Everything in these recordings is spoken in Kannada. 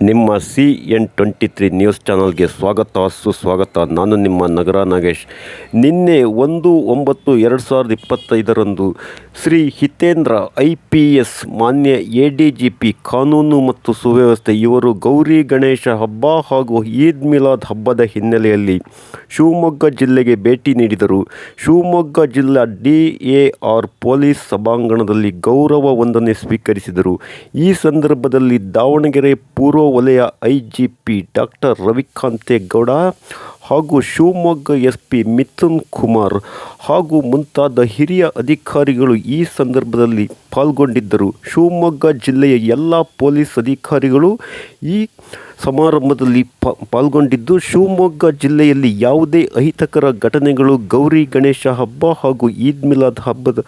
ನಿಮ್ಮ C N twenty three news ಚಾನಲ್ಗೆ ಸ್ವಾಗತ, ಸುಸ್ವಾಗತ. ನಾನು ನಿಮ್ಮ ನಗರ ನಾಗೇಶ್. ನಿನ್ನೆ ಒಂದು ಒಂಬತ್ತು ಎರಡು ಸಾವಿರದ ಇಪ್ಪತ್ತೈದರಂದು Shri Hitendra I P S ಮಾನ್ಯ ಎ ಡಿ ಜಿ ಪಿ ಕಾನೂನು ಮತ್ತು ಸುವ್ಯವಸ್ಥೆ ಇವರು ಗೌರಿ ಗಣೇಶ ಹಬ್ಬ ಹಾಗೂ ಈದ್ ಮಿಲಾದ್ ಹಬ್ಬದ ಹಿನ್ನೆಲೆಯಲ್ಲಿ ಶಿವಮೊಗ್ಗ ಜಿಲ್ಲೆಗೆ ಭೇಟಿ ನೀಡಿದರು. ಶಿವಮೊಗ್ಗ ಜಿಲ್ಲಾ ಡಿ ಎ ಆರ್ ಪೊಲೀಸ್ ಸಭಾಂಗಣದಲ್ಲಿ ಗೌರವ ವಂದನೆ ಸ್ವೀಕರಿಸಿದರು. ಈ ಸಂದರ್ಭದಲ್ಲಿ ದಾವಣಗೆರೆ ಪೂರ್ವ ವಲಯ I G P doctor Ravikantegowda ಹಾಗೂ ಶಿವಮೊಗ್ಗ ಎಸ್ ಪಿ ಮಿಥುನ್ ಕುಮಾರ್ ಹಾಗೂ ಮುಂತಾದ ಹಿರಿಯ ಅಧಿಕಾರಿಗಳು ಈ ಸಂದರ್ಭದಲ್ಲಿ ಪಾಲ್ಗೊಂಡಿದ್ದರು. ಶಿವಮೊಗ್ಗ ಜಿಲ್ಲೆಯ ಎಲ್ಲ ಪೊಲೀಸ್ ಅಧಿಕಾರಿಗಳು ಈ ಸಮಾರಂಭದಲ್ಲಿ ಪಾಲ್ಗೊಂಡಿದ್ದು, ಶಿವಮೊಗ್ಗ ಜಿಲ್ಲೆಯಲ್ಲಿ ಯಾವುದೇ ಅಹಿತಕರ ಘಟನೆಗಳು ಗೌರಿ ಗಣೇಶ ಹಬ್ಬ ಹಾಗೂ ಈದ್ ಮಿಲಾದ್ ಹಬ್ಬದ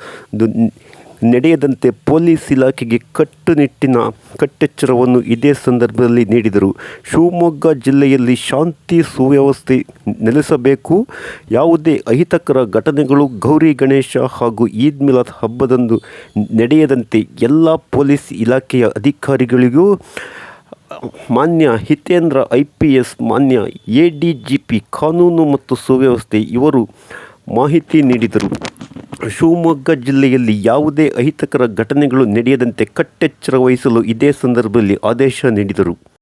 ನಡೆಯದಂತೆ ಪೊಲೀಸ್ ಇಲಾಖೆಗೆ ಕಟ್ಟುನಿಟ್ಟಿನ ಕಟ್ಟೆಚ್ಚರವನ್ನು ಇದೇ ಸಂದರ್ಭದಲ್ಲಿ ನೀಡಿದರು. ಶಿವಮೊಗ್ಗ ಜಿಲ್ಲೆಯಲ್ಲಿ ಶಾಂತಿ ಸುವ್ಯವಸ್ಥೆ ನೆಲೆಸಬೇಕು. ಯಾವುದೇ ಅಹಿತಕರ ಘಟನೆಗಳು ಗೌರಿ ಗಣೇಶ ಹಾಗೂ ಈದ್ ಮಿಲಾದ್ ಹಬ್ಬದಂದು ನಡೆಯದಂತೆ ಎಲ್ಲ ಪೊಲೀಸ್ ಇಲಾಖೆಯ ಅಧಿಕಾರಿಗಳಿಗೂ ಮಾನ್ಯ ಹಿತೇಂದ್ರ ಐ ಪಿ ಎಸ್ ಮಾನ್ಯ ಎ ಡಿ ಜಿ ಪಿ ಕಾನೂನು ಮತ್ತು ಸುವ್ಯವಸ್ಥೆ ಇವರು ಮಾಹಿತಿ ನೀಡಿದರು. ಶಿವಮೊಗ್ಗ ಜಿಲ್ಲೆಯಲ್ಲಿ ಯಾವುದೇ ಅಹಿತಕರ ಘಟನೆಗಳು ನಡೆಯದಂತೆ ಕಟ್ಟೆಚ್ಚರ ವಹಿಸಲು ಇದೇ ಸಂದರ್ಭದಲ್ಲಿ ಆದೇಶ ನೀಡಿದರು.